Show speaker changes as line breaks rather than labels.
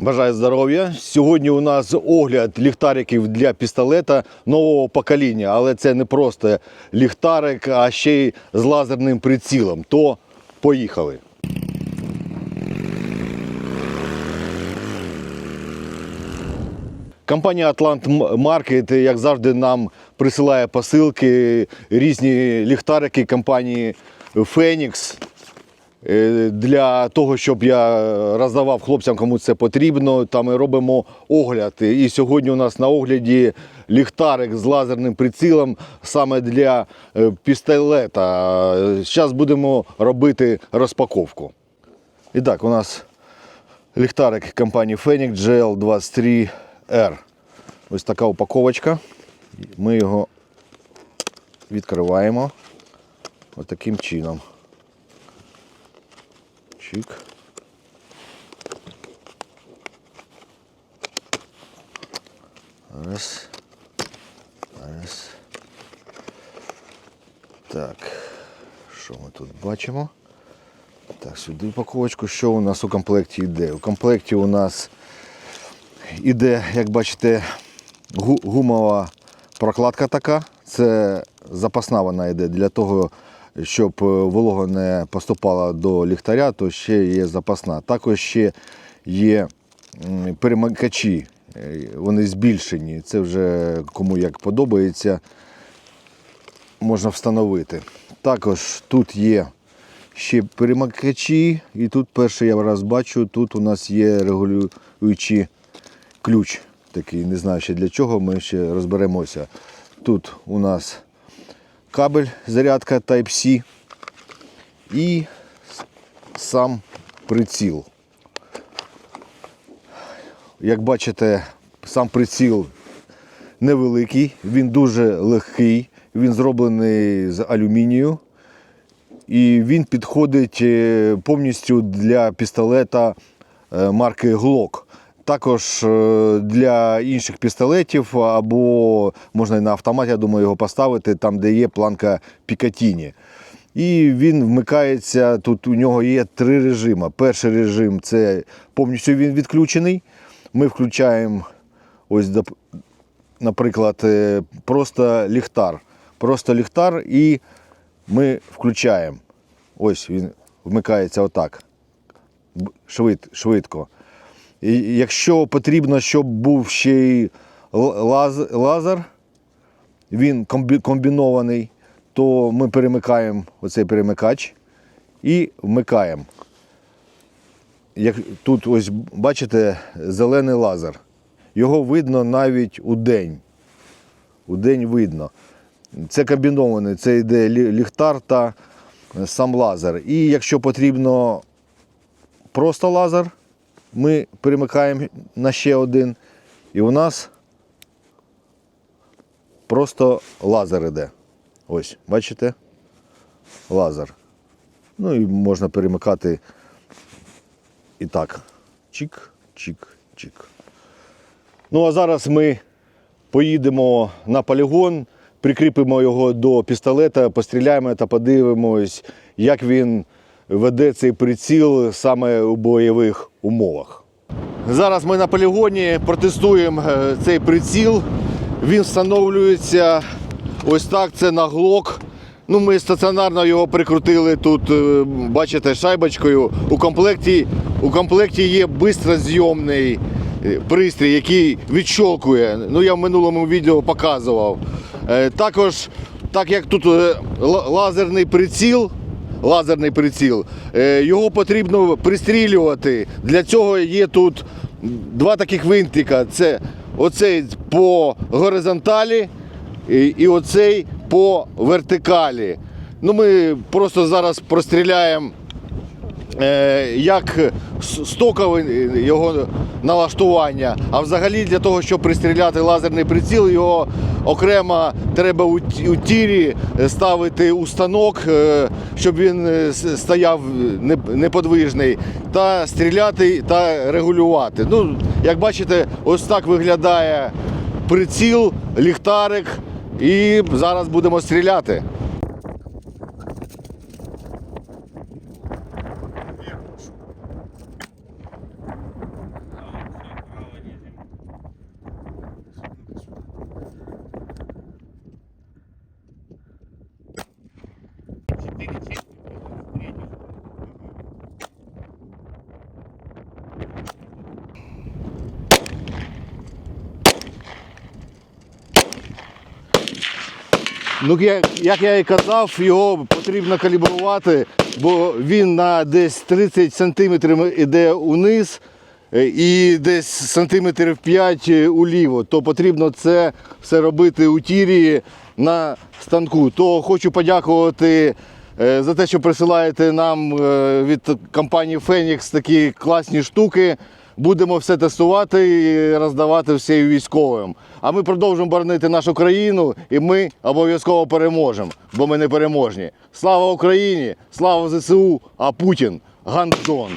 Бажаю здоров'я. Сьогодні у нас огляд ліхтариків для пістолета нового покоління, але це не просто ліхтарик, а ще й з лазерним прицілом. То поїхали. Компанія Atlant Market, як завжди, нам присилає посилки, різні ліхтарики компанії Phoenix. Е, Для того, щоб я роздавав хлопцям, кому це потрібно, там ми робимо огляд. І сьогодні у нас на огляді ліхтарик з лазерним прицілом саме для е, пістолета. Зараз будемо робити розпаковку. І так, у нас ліхтарик компанії Phoenix GL23R. Ось така упаковочка. Ми його відкриваємо таким чином. Чик. Раз. Раз. Так. Що ми тут бачимо? Так, сюди упаковочку. Що у нас у комплекті йде? У комплекті у нас іде, як бачите, гумова прокладка така. Це запасна вона йде для того, щоб е, волога не поступала до ліхтаря, то ще є запасна. Також ще є перемикачі, е, вони збільшені. Це вже кому як подобається, можна встановити. Також тут є ще перемикачі, і тут перший я раз бачу, тут у нас є регулюючий ключ такий, не знаю ще для чого, ми ще розберемося. Тут у нас кабель зарядка Type-C і сам приціл. Як бачите, сам приціл невеликий, він дуже легкий, він зроблений з алюмінію. І він підходить е, повністю для пістолета е, марки Glock. Також е, для інших пістолетів або можна і на автомат, я думаю, його поставити там, де є планка Пікатіні. І він вмикається. Тут у нього є три режими. Перший режим це повністю він відключений. Ми включаємо, ось, наприклад, е, просто ліхтар. Просто ліхтар і ми включаємо. Ось він вмикається отак. Швид, швидко. Якщо потрібно, щоб був ще й лаз, лазер, він комбінований, то ми перемикаємо оцей перемикач і вмикаємо. Як тут ось бачите зелений лазер. Його видно навіть у день. У день видно. Це комбінований, це йде ліхтар та сам лазер. І якщо потрібно просто лазер, ми перемикаємо на ще один. І у нас просто лазер іде. Ось, бачите? Лазер. Ну і можна перемикати і так. Чик, чик, чик. Ну а зараз ми поїдемо на полігон, прикріпимо його до пістолета, постріляємо та подивимось, як він веде цей приціл саме у бойових умовах. Зараз ми на полігоні протестуємо е, цей приціл. Він встановлюється ось так, це на глок. Ну, ми стаціонарно його прикрутили тут, е, бачите, шайбочкою. У комплекті, у комплекті є бистрозйомний е, пристрій, який відщолкує. Ну, я в минулому відео показував. Також, так як тут лазерний приціл, лазерний приціл, е, його потрібно пристрілювати. Для цього є тут два таких винтика. Це оцей по горизонталі і, оцей по вертикалі. Ну, ми просто зараз простріляємо як с- стокове його налаштування. А взагалі для того, щоб пристріляти лазерний приціл, його окремо треба у, тірі ставити у станок, е, щоб він е, стояв неподвижний, та стріляти та регулювати. Ну, як бачите, ось так виглядає приціл, ліхтарик. І зараз будемо стріляти. 4 чистки средних. Ну, як, як я і казав, його потрібно калібрувати, бо він на десь 30 сантиметрів іде униз е, і десь сантиметрів 5 е, уліво, то потрібно це все робити у тірі на станку. То хочу подякувати за те, що присилаєте нам е, від компанії Фенікс такі класні штуки. Будемо все тестувати і роздавати всім військовим. А ми продовжимо боронити нашу країну, і ми обов'язково переможемо, бо ми не переможні. Слава Україні! Слава ЗСУ! А Путін гандон!